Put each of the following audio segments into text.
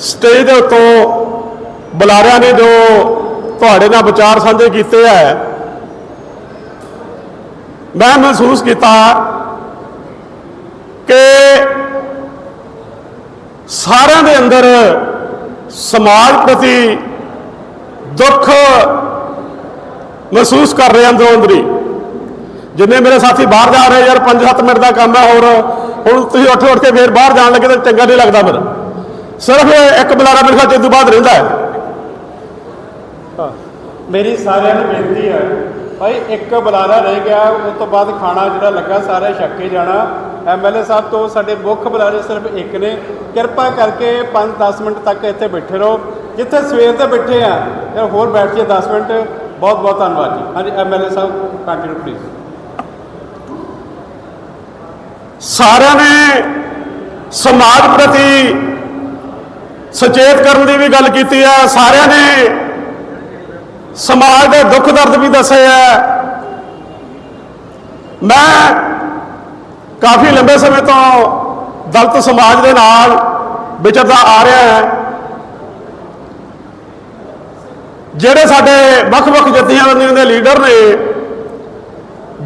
Stage ਦੇ ਉੱਤੋਂ ਬੁਲਾਰਿਆਂ ਨੇ ਜੋ ਤੁਹਾਡੇ ਨਾਲ ਵਿਚਾਰ ਸਾਂਝੇ ਕੀਤੇ ਹੈ ਮੈਂ ਮਹਿਸੂਸ ਕੀਤਾ ਕਿ ਸਾਰਿਆਂ ਦੇ ਅੰਦਰ ਸਮਾਜ ਪ੍ਰਤੀ ਦੁੱਖ ਮਹਿਸੂਸ ਕਰ ਰਹੇ ਅੰਦਰੋਂ ਅੰਦਰੀ ਜਿੰਨੇ ਮੇਰੇ ਸਾਥੀ ਬਾਹਰ ਜਾ ਰਹੇ ਯਾਰ 5-7 ਮਿੰਟ ਦਾ ਕੰਮ ਹੈ, ਹੋਰ ਹੁਣ ਤੁਸੀਂ ਉੱਠ ਉੱਠ ਕੇ ਫੇਰ ਬਾਹਰ ਜਾਣ ਲੱਗੇ ਤਾਂ ਚੰਗਾ ਨਹੀਂ ਲੱਗਦਾ ਫਿਰ ਸਿਰਫ ਇੱਕ ਬੁਲਾਰਾ ਮੇਰੇ ਖਿਆਲ ਚ ਤੋਂ ਬਾਅਦ ਰਹਿੰਦਾ ਹੈ। ਮੇਰੀ ਸਾਰਿਆਂ ਨੂੰ ਬੇਨਤੀ ਹੈ ਭਾਈ ਇੱਕ ਬੁਲਾਰਾ ਰਹਿ ਗਿਆ ਉਸ ਤੋਂ ਬਾਅਦ ਖਾਣਾ ਜਿਹੜਾ ਲੱਗਾ ਸਾਰੇ ਛੱਕੇ ਜਾਣਾ। ਐਮਐਲਏ ਸਾਹਿਬ ਤੋਂ ਸਾਡੇ ਮੁੱਖ ਬੁਲਾਰੇ ਸਿਰਫ ਇੱਕ ਨੇ। ਕਿਰਪਾ ਕਰਕੇ 5-10 ਮਿੰਟ ਤੱਕ ਇੱਥੇ ਬੈਠੇ ਰਹੋ। ਜਿੱਥੇ ਸਵੇਰ ਦੇ ਬੈਠੇ ਆ ਜਾਂ ਹੋਰ ਬੈਠ ਕੇ 10 ਮਿੰਟ। ਬਹੁਤ ਬਹੁਤ ਧੰਨਵਾਦ ਜੀ। ਹਾਂਜੀ ਐਮਐਲਏ ਸਾਹਿਬ ਕੰਟੀਨਿਊ ਪਲੀਜ਼ ਸਾਰਿਆਂ ਨੇ ਸਮਾਜ ਪ੍ਰਤੀ ਸੁਚੇਤ ਕਰਨ ਦੀ ਵੀ ਗੱਲ ਕੀਤੀ ਹੈ। ਸਾਰਿਆਂ ਨੇ ਸਮਾਜ ਦੇ ਦੁੱਖ ਦਰਦ ਵੀ ਦੱਸੇ ਹੈ। ਮੈਂ ਕਾਫੀ ਲੰਬੇ ਸਮੇਂ ਤੋਂ ਦਲਤ ਸਮਾਜ ਦੇ ਨਾਲ ਵਿਚਰਦਾ ਆ ਰਿਹਾ ਹੈ। ਜਿਹੜੇ ਸਾਡੇ ਵੱਖ-ਵੱਖ ਜਥੇਬੰਦੀਆਂ ਦੇ ਲੀਡਰ ਨੇ,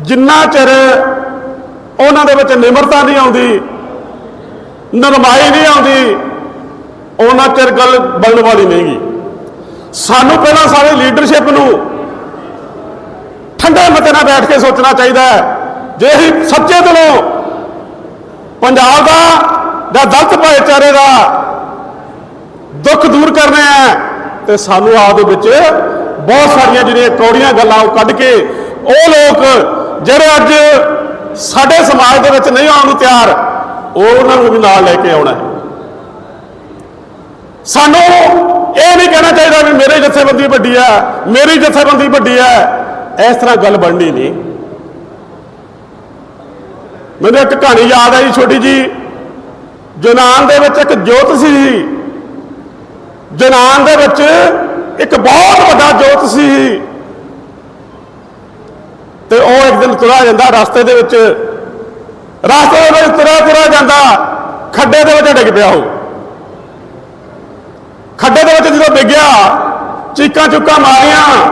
ਜਿੰਨਾ ਚਿਰ ਉਹਨਾਂ ਦੇ ਵਿੱਚ ਨਿਮਰਤਾ ਨਹੀਂ ਆਉਂਦੀ, ਨਰਮਾਈ ਨਹੀਂ ਆਉਂਦੀ ਉਹਨਾਂ ਚਿਰ ਗੱਲ ਬਣਨ ਵਾਲੀ ਨਹੀਂਗੀ। ਸਾਨੂੰ ਪਹਿਲਾਂ ਸਾਰੇ ਲੀਡਰਸ਼ਿਪ ਨੂੰ ਠੰਡੇ ਮਤੇ ਨਾਲ ਬੈਠ ਕੇ ਸੋਚਣਾ ਚਾਹੀਦਾ ਹੈ। ਜੇ ਅਸੀਂ ਸੱਚੇ ਦਿਲੋਂ ਪੰਜਾਬ ਦਾ ਜਾਂ ਦਲਤ ਭਾਈਚਾਰੇ ਦਾ ਦੁੱਖ ਦੂਰ ਕਰਨੇ ਹੈ ਤੇ ਸਾਨੂੰ ਆਪ ਦੇ ਵਿੱਚ ਬਹੁਤ ਸਾਰੀਆਂ ਜਿਹੜੀਆਂ ਕੌੜੀਆਂ ਗੱਲਾਂ ਉਹ ਕੱਢ ਕੇ ਉਹ ਲੋਕ ਜਿਹੜੇ ਅੱਜ ਸਾਡੇ ਸਮਾਜ ਦੇ ਵਿੱਚ ਨਹੀਂ ਆਉਣ ਨੂੰ ਤਿਆਰ, ਉਹ ਉਹਨਾਂ ਨੂੰ ਵੀ ਨਾਲ ਲੈ ਕੇ ਆਉਣਾ ਹੈ। ਸਾਨੂੰ ਇਹ ਨਹੀਂ ਕਹਿਣਾ ਚਾਹੀਦਾ ਵੀ ਮੇਰੀ ਜਥੇਬੰਦੀ ਵੱਡੀ ਹੈ, ਮੇਰੀ ਜਥੇਬੰਦੀ ਵੱਡੀ ਹੈ। ਇਸ ਤਰ੍ਹਾਂ ਗੱਲ ਬਣਨੀ ਨਹੀਂ। ਮੈਨੂੰ ਇੱਕ ਕਹਾਣੀ ਯਾਦ ਆਈ ਛੋਟੀ ਜੀ ਜਨਾਨ ਦੇ ਵਿੱਚ ਇੱਕ ਜੋਤ ਸੀ। ਜਨਾਨ ਦੇ ਵਿੱਚ ਇੱਕ ਬਹੁਤ ਵੱਡਾ ਜੋਤ ਸੀ। ਤੇ ਉਹ ਇੱਕ ਦਿਨ ਤੁਰਿਆ ਜਾਂਦਾ ਰਸਤੇ ਦੇ ਵਿੱਚ। ਰਸਤੇ ਦੇ ਵਿੱਚ ਤੁਰਿਆ ਤੁਰਿਆ ਜਾਂਦਾ। ਖੱਡੇ ਦੇ ਵਿੱਚ ਡਿੱਗ ਪਿਆ ਉਹ ਖੱਡੇ ਦੇ ਵਿੱਚ ਜਦੋਂ ਡਿੱਗਿਆ ਚੀਕਾਂ ਚੁੱਕਾਂ ਮਾਰੀਆਂ।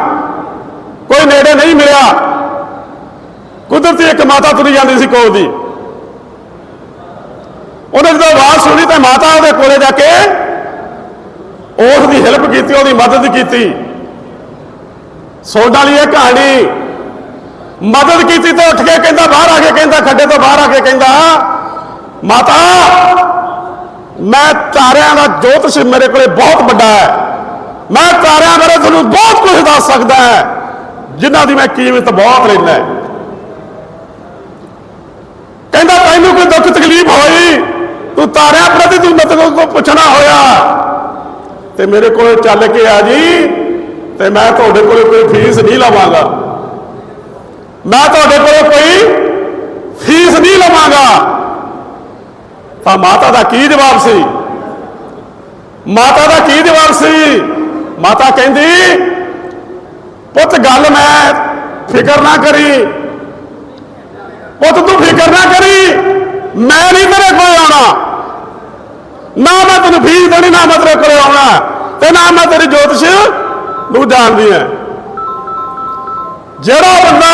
ਕੋਈ ਨੇੜੇ ਨਹੀਂ ਮਿਲਿਆ। ਕੁਦਰਤੀ ਇੱਕ ਮਾਤਾ ਤੁਰੀ ਜਾਂਦੀ ਸੀ ਕੋਲ ਦੀ। ਉਹਨੇ ਜਦੋਂ ਆਵਾਜ਼ ਸੁਣੀ ਤਾਂ ਮਾਤਾ ਉਹਦੇ ਕੋਲੇ ਜਾ ਕੇ ਉਸ ਦੀ ਹੈਲਪ ਕੀਤੀ, ਉਹਦੀ ਮਦਦ ਕੀਤੀ। ਸੋਡਾ ਲਈ ਇਹ ਕਹਾਣੀ, ਮਦਦ ਕੀਤੀ ਤੇ ਉੱਠ ਕੇ ਕਹਿੰਦਾ, ਬਾਹਰ ਆ ਕੇ ਕਹਿੰਦਾ, ਖੱਡੇ ਤੋਂ ਬਾਹਰ ਆ ਕੇ ਕਹਿੰਦਾ, ਮਾਤਾ, ਮੈਂ ਤਾਰਿਆਂ ਦਾ ਜੋਤ ਮੇਰੇ ਕੋਲੇ ਬਹੁਤ ਵੱਡਾ ਹੈ। ਮੈਂ ਤਾਰਿਆਂ ਬਾਰੇ ਤੁਹਾਨੂੰ ਬਹੁਤ ਕੁਝ ਦੱਸ ਸਕਦਾ ਹੈ, ਜਿਨ੍ਹਾਂ ਦੀ ਮੈਂ ਕੀਮਤ ਬਹੁਤ ਲੈਂਦਾ ਕਹਿੰਦਾ, ਤੈਨੂੰ ਕੋਈ ਦੁੱਖ ਤਕਲੀਫ ਹੋਈ? ਤੂੰ ਤਾਰਿਆਂ ਪ੍ਰਤੀ ਤੂੰ ਮਤਲਬ ਕੋ ਪੁੱਛਣਾ ਹੋਇਆ? ਤੇ ਮੇਰੇ ਕੋਲ ਚੱਲ ਕੇ ਆ ਜੀ, ਤੇ ਮੈਂ ਤੁਹਾਡੇ ਕੋਲ ਕੋਈ ਫੀਸ ਨਹੀਂ ਲਵਾਂਗਾ। ਮੈਂ ਤੁਹਾਡੇ ਕੋਲ ਕੋਈ ਫੀਸ ਨਹੀਂ ਲਵਾਂਗਾ। ਤਾਂ ਮਾਤਾ ਦਾ ਕੀ ਜਵਾਬ ਸੀ? ਮਾਤਾ ਦਾ ਕੀ ਜਵਾਬ ਸੀ? ਮਾਤਾ ਕਹਿੰਦੀ, ਪੁੱਤ ਗੱਲ ਮੈਂ ਫਿਕਰ ਨਾ ਕਰੀ। ਪੁੱਤ ਤੂੰ ਫਿਕਰ ਨਾ ਕਰੀ, ਮੈਂ ਨਹੀਂ ਤੇਰੇ ਕੋਲ ਆਉਣਾ। ਨਾ ਮੈਂ ਤੈਨੂੰ ਫੀਸ ਦੇਣੀ, ਨਾ ਮੈਂ ਤੇਰੇ ਕੋਲ ਆਉਣਾ। ਤੇ ਨਾ ਮੈਂ ਤੇਰੀ ਜੋਤਿਸ਼ ਨੂੰ ਜਾਣਦੀ ਹੈ ਜਿਹੜਾ ਬੰਦਾ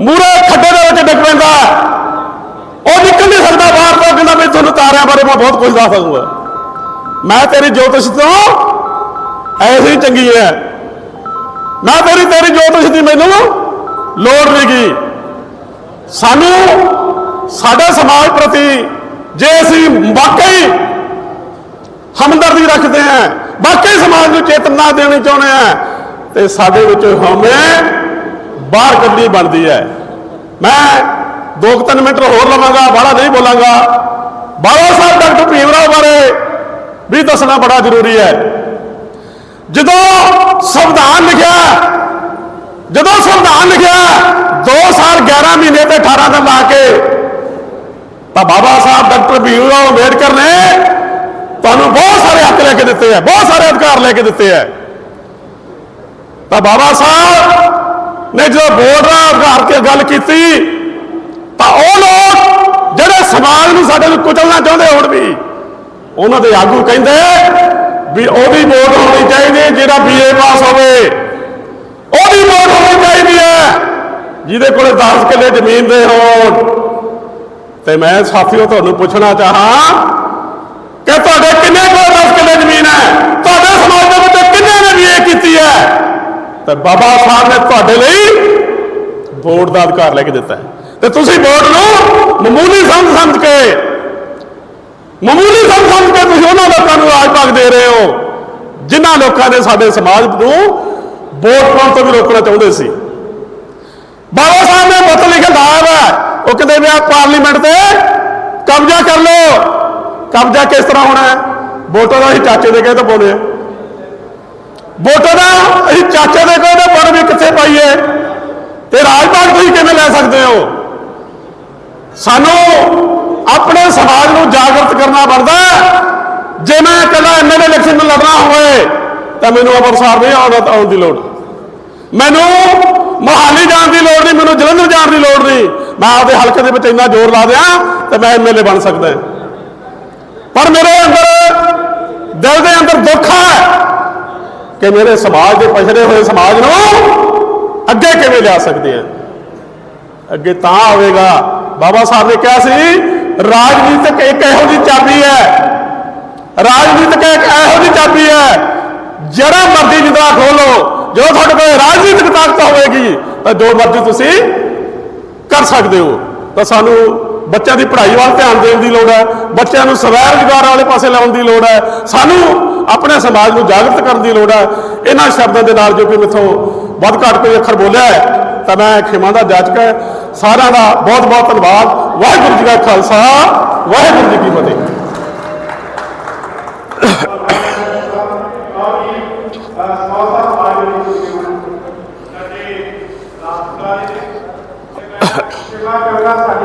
ਮੂਰੇ ਖੱਡੇ ਦੇ ਵਿੱਚ ਡਿੱਗ ਪੈਂਦਾ ਉਹ ਨਿਕਲ ਨਹੀਂ ਸਕਦਾ ਬਾਹਰ ਤੋਂ ਕਹਿੰਦਾ ਮੈਂ ਤੁਹਾਨੂੰ ਤਾਰਿਆਂ ਬਾਰੇ ਮੈਂ ਬਹੁਤ ਕੁਝ ਦੱਸ ਸਕੂਗਾ। ਮੈਂ ਤੇਰੀ ਜੋਤਿਸ਼ ਤੋਂ ਐਸੀ ਚੰਗੀ ਹੈ ਮੈਂ ਤੇਰੀ ਤੇਰੀ ਜੋਤਿਸ਼ ਦੀ ਮੈਨੂੰ ਲੋੜ ਨਹੀਂ ਗਈ ਸਾਨੂੰ, ਸਾਡੇ ਸਮਾਜ ਪ੍ਰਤੀ ਜੇ ਅਸੀਂ ਵਾਕਈ ਹਮਦਰਦੀ ਰੱਖਦੇ ਹਾਂ ਵਾਕਈ ਸਮਾਜ ਨੂੰ ਚੇਤਨਾ ਦੇਣੀ ਚਾਹੁੰਦੇ ਹਾਂ ਤੇ ਸਾਡੇ ਵਿੱਚ ਹਉਮੈ ਬਾਹਰ ਕੱਢਣੀ ਬਣਦੀ ਹੈ ਮੈਂ ਦੋ ਕੁ ਤਿੰਨ ਮਿੰਟ ਹੋਰ ਲਵਾਂਗਾ, ਬਾਹਲਾ ਨਹੀਂ ਬੋਲਾਂਗਾ। ਬਾਬਾ ਸਾਹਿਬ ਡਾਕਟਰ ਭੀਮ ਰਾਓ ਬਾਰੇ ਵੀ ਦੱਸਣਾ ਬੜਾ ਜ਼ਰੂਰੀ ਹੈ ਜਦੋਂ ਸੰਵਿਧਾਨ ਲਿਖਿਆ ਜਦੋਂ ਸੰਵਿਧਾਨ ਲਿਖਿਆ 2 ਸਾਲ 11 ਮਹੀਨੇ ਤੇ 18 ਦਿਨ ਲਾ ਕੇ ਤਾਂ ਬਾਬਾ ਸਾਹਿਬ ਡਾਕਟਰ ਭੀਮ ਰਾਓ ਅੰਬੇਡਕਰ ਨੇ ਤੁਹਾਨੂੰ ਬਹੁਤ ਸਾਰੇ ਹੱਕ ਲੈ ਕੇ ਦਿੱਤੇ ਹੈ, ਬਹੁਤ ਸਾਰੇ ਅਧਿਕਾਰ ਲੈ ਕੇ ਦਿੱਤੇ ਹੈ। ਤਾਂ ਬਾਬਾ ਸਾਹਿਬ ਨੇ ਜਦੋਂ ਬੋਰਡ ਬੋਰਡਰ ਅਧਿਕਾਰ ਤੇ ਗੱਲ ਕੀਤੀ, ਤਾਂ ਉਹ ਲੋਕ ਜਿਹੜੇ ਸਮਾਜ ਨੂੰ ਸਾਡੇ ਨੂੰ ਕੁਚਲਣਾ ਚਾਹੁੰਦੇ ਹੁਣ ਵੀ, ਉਹਨਾਂ ਦੇ ਆਗੂ ਕਹਿੰਦੇ ਵੀ ਉਹਦੀ ਵੋਟ ਹੋਣੀ ਚਾਹੀਦੀ ਹੈ ਜਿਹੜਾ ਬੀਏ ਪਾਸ ਹੋਵੇ। ਉਹਦੀ ਵੋਟ ਹੋਣੀ ਚਾਹੀਦੀ ਹੈ। ਜਿਹਦੇ ਕੋਲੇ 10 ਕਿੱਲੇ ਜ਼ਮੀਨ ਦੇ ਹੋਣ। ਤੇ ਮੈਂ ਸਾਥੀਓ ਤੁਹਾਨੂੰ ਪੁੱਛਣਾ ਚਾਹਾਂ ਕਿ ਤੁਹਾਡੇ ਕਿੰਨੇ ਕੋਲ 10 ਕਿੱਲੇ ਜ਼ਮੀਨ ਹੈ? ਤੁਹਾਡੇ ਸਮਾਜ ਦੇ ਵਿੱਚ ਕਿੰਨੇ ਨੇ ਬੀਏ ਕੀਤੀ ਹੈ? ਤੇ ਬਾਬਾ ਸਾਹਿਬ ਨੇ ਤੁਹਾਡੇ ਲਈ ਵੋਟ ਦਾ ਅਧਿਕਾਰ ਲੈ ਕੇ ਦਿੱਤਾ ਹੈ। ਤੇ ਤੁਸੀਂ ਵੋਟ ਨੂੰ ਮਾਮੂਲੀ ਸਮਝ ਸਮਝ ਕੇ ਮਾਮੂਲੀ ਸਮਝ ਸਮਝ ਕੇ ਤੁਸੀਂ ਉਹਨਾਂ ਲੋਕਾਂ ਨੂੰ ਰਾਜ ਭਾਗ ਦੇ ਰਹੇ ਹੋ, ਜਿਨ੍ਹਾਂ ਲੋਕਾਂ ਨੇ ਸਾਡੇ ਸਮਾਜ ਨੂੰ ਵੋਟ ਪਾਉਣ ਤੋਂ ਵੀ ਰੋਕਣਾ ਚਾਹੁੰਦੇ ਸੀ। ਬਾਬਾ ਸਾਹਿਬ ਨੇ ਮਤ ਲਿਖਿਆ ਹੈ, ਉਹ ਕਹਿੰਦੇ ਵੀ ਆ ਪਾਰਲੀਮੈਂਟ ਤੇ ਕਬਜ਼ਾ ਕਰ ਲਓ। ਕਬਜ਼ਾ ਕਿਸ ਤਰ੍ਹਾਂ ਹੋਣਾ ਹੈ? ਵੋਟਾਂ ਦਾ ਅਸੀਂ ਚਾਚੇ ਦੇ ਕਹੇ ਤਾਂ ਪਾਉਂਦੇ ਆ ਵੋਟਾਂ ਦਾ ਅਸੀਂ ਚਾਚੇ ਦੇ ਕਹੇ ਤਾਂ ਵੀ ਕਿੱਥੇ ਪਾਈਏ? ਤੇ ਰਾਜ ਭਾਗ ਤੁਸੀਂ ਕਿਵੇਂ ਲੈ ਸਕਦੇ ਹੋ? ਸਾਨੂੰ ਆਪਣੇ ਸਮਾਜ ਨੂੰ ਜਾਗਰਤ ਕਰਨਾ ਬਣਦਾ ਜੇ ਮੈਂ ਇਕੱਲਾ ਐਮਐਲਏ ਇਲੈਕਸ਼ਨ ਨੂੰ ਲੜਨਾ ਹੋਵੇ, ਤਾਂ ਮੈਨੂੰ ਅੰਮ੍ਰਿਤਸਰ ਨਹੀਂ ਆਉਣਾ ਆਉਣ ਦੀ ਲੋੜ ਮੈਨੂੰ ਮੋਹਾਲੀ ਜਾਣ ਦੀ ਲੋੜ ਨਹੀਂ, ਮੈਨੂੰ ਜਲੰਧਰ ਜਾਣ ਦੀ ਲੋੜ ਨਹੀਂ। ਮੈਂ ਆਪਦੇ ਹਲਕੇ ਦੇ ਵਿੱਚ ਇੰਨਾ ਜ਼ੋਰ ਲਾ ਦਿਆਂ, ਤੇ ਮੈਂ ਐਮਐਲਏ ਬਣ ਸਕਦਾ ਪਰ ਮੇਰੇ ਅੰਦਰ, ਦਿਲ ਦੇ ਅੰਦਰ ਦੁੱਖ ਹੈ ਕਿ ਮੇਰੇ ਸਮਾਜ ਦੇ ਪਛੜੇ ਹੋਏ ਸਮਾਜ ਨੂੰ ਅੱਗੇ ਕਿਵੇਂ ਲਿਆ ਸਕਦੇ ਆ ਅੱਗੇ ਤਾਂ ਹੋਵੇਗਾ ਬਾਬਾ ਸਾਹਿਬ ਨੇ ਕਿਹਾ ਸੀ ਰਾਜਨੀਤਿਕ ਇੱਕ ਇਹੋ ਜਿਹੀ ਚਾਬੀ ਹੈ। ਰਾਜਨੀਤਿਕ ਇੱਕ ਇਹੋ ਜਿਹੀ ਚਾਬੀ ਹੈ। ਜਿਹੜਾ ਮਰਜ਼ੀ ਜਿੰਦਰਾ ਖੋਲੋ ਜੋ ਤੁਹਾਡੇ ਕੋਲ ਰਾਜਨੀਤਿਕ ਤਾਕਤ ਹੋਵੇਗੀ, ਤਾਂ ਜੋ ਮਰਜ਼ੀ ਤੁਸੀਂ ਕਰ ਸਕਦੇ ਹੋ। ਤਾਂ ਸਾਨੂੰ ਬੱਚਿਆਂ ਦੀ ਪੜ੍ਹਾਈ ਵੱਲ ਧਿਆਨ ਦੇਣ ਦੀ ਲੋੜ ਹੈ, ਬੱਚਿਆਂ ਨੂੰ ਸਵੈ ਰੁਜ਼ਗਾਰ ਵਾਲੇ ਪਾਸੇ ਲਾਉਣ ਦੀ ਲੋੜ ਹੈ, ਸਾਨੂੰ ਆਪਣੇ ਸਮਾਜ ਨੂੰ ਜਾਗਰਤ ਕਰਨ ਦੀ ਲੋੜ ਹੈ। ਇਹਨਾਂ ਸ਼ਬਦਾਂ ਦੇ ਨਾਲ ਜੋ ਕਿ ਮਿੱਥੋਂ ਵੱਧ ਘੱਟ ਕੋਈ ਅੱਖਰ ਬੋਲਿਆ ਹੈ, ਤਾਂ ਮੈਂ ਖਿਮਾ ਦਾ ਜਾਚਕ ਹੈ। ਸਾਰਿਆਂ ਦਾ ਬਹੁਤ ਬਹੁਤ ਧੰਨਵਾਦ। ਵਾਹਿਗੁਰੂ ਜੀ ਕਾ ਖਾਲਸਾ ਵਾਹਿਗੁਰੂ ਜੀ ਕੀ ਫਤਿਹ। ਸਾਡੇ ਸਾਡੇ